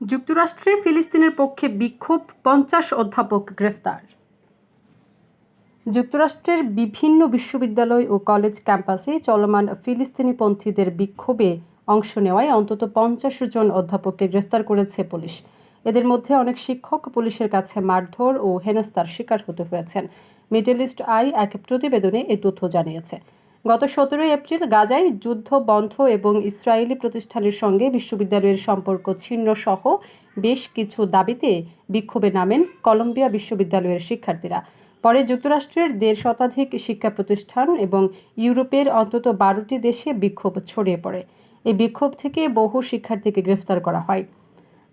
যুক্তরাষ্ট্রে ফিলিস্তিনের পক্ষে বিক্ষোভ, পঞ্চাশ অধ্যাপক গ্রেফতার। যুক্তরাষ্ট্রের বিভিন্ন বিশ্ববিদ্যালয় ও কলেজ ক্যাম্পাসে চলমান ফিলিস্তিনিপন্থীদের বিক্ষোভে অংশ নেওয়ায় অন্তত পঞ্চাশ জন অধ্যাপককে গ্রেফতার করেছে পুলিশ। এদের মধ্যে অনেক শিক্ষক পুলিশের কাছে মারধর ও হেনস্থার শিকার হতে হয়েছেন। মিডল ইস্ট আই এক প্রতিবেদনে এ তথ্য জানিয়েছে। গত সতেরোই এপ্রিল গাজায় যুদ্ধ বন্ধ এবং ইসরায়েলি প্রতিষ্ঠানের সঙ্গে বিশ্ববিদ্যালয়ের সম্পর্ক ছিন্ন সহ বেশ কিছু দাবিতে বিক্ষোভে নামেন কলম্বিয়া বিশ্ববিদ্যালয়ের শিক্ষার্থীরা। পরে যুক্তরাষ্ট্রের দেড় শতাধিক শিক্ষা প্রতিষ্ঠান এবং ইউরোপের অন্তত বারোটি দেশে বিক্ষোভ ছড়িয়ে পড়ে। এই বিক্ষোভ থেকে বহু শিক্ষার্থীকে গ্রেফতার করা হয়।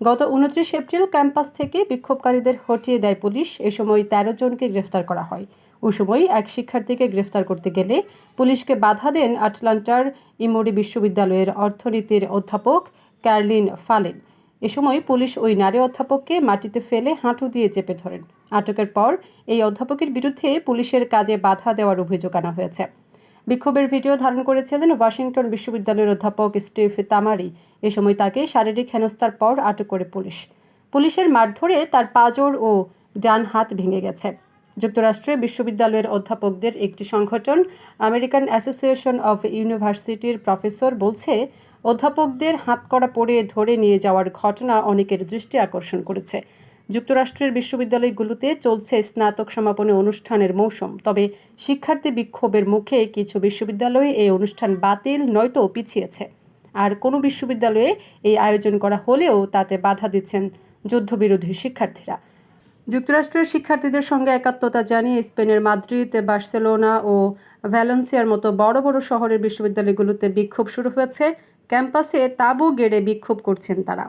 গত উনত্রিশ এপ্রিল ক্যাম্পাস থেকে বিক্ষোভকারীদের হটিয়ে দেয় পুলিশ। এ সময় তেরো জনকে গ্রেফতার করা হয়। ওই সময় এক শিক্ষার্থীকে গ্রেফতার করতে গেলে পুলিশকে বাধা দেন আটলান্টার ইমোরি বিশ্ববিদ্যালয়ের অর্থনীতির অধ্যাপক ক্যারলিন ফালেন। এ সময় পুলিশ ওই নারী অধ্যাপককে মাটিতে ফেলে হাঁটু দিয়ে চেপে ধরেন। আটকের পর এই অধ্যাপকের বিরুদ্ধে পুলিশের কাজে বাধা দেওয়ার অভিযোগ আনা হয়েছে। বিক্ষোভের ভিডিও ধারণ করেছিলেন ওয়াশিংটন বিশ্ববিদ্যালয়ের অধ্যাপক স্টিভ তামারি। এ সময় তাকে শারীরিক হেনস্থার পর আটক করে পুলিশ। পুলিশের মারধরে তার পাজর ও ডান হাত ভেঙে গেছে। যুক্তরাষ্ট্রে বিশ্ববিদ্যালয়ের অধ্যাপকদের একটি সংগঠন, আমেরিকান অ্যাসোসিয়েশন অফ ইউনিভার্সিটির প্রফেসর, বলছে, অধ্যাপকদের হাতকড়া পরে ধরে নিয়ে যাওয়ার ঘটনা অনেকের দৃষ্টি আকর্ষণ করেছে। যুক্তরাষ্ট্রের বিশ্ববিদ্যালয়গুলোতে চলছে স্নাতক সমাপনী অনুষ্ঠানের মৌসুম। তবে শিক্ষার্থী বিক্ষোভের মুখে কিছু বিশ্ববিদ্যালয়ে এই অনুষ্ঠান বাতিল, নয়তো পিছিয়েছে। আর কোনো বিশ্ববিদ্যালয়ে এই আয়োজন করা হলেও তাতে বাধা দিচ্ছেন যুদ্ধবিরোধী শিক্ষার্থীরা। যুক্তরাষ্ট্রের শিক্ষার্থীদের সঙ্গে একাত্মতা জানিয়ে স্পেনের মাদ্রিদ, বার্সেলোনা ও ভ্যালেন্সিয়ার মতো বড় বড় শহরের বিশ্ববিদ্যালয়গুলোতে বিক্ষোভ শুরু হয়েছে। ক্যাম্পাসে তাঁবু গেড়ে বিক্ষোভ করছেন তারা।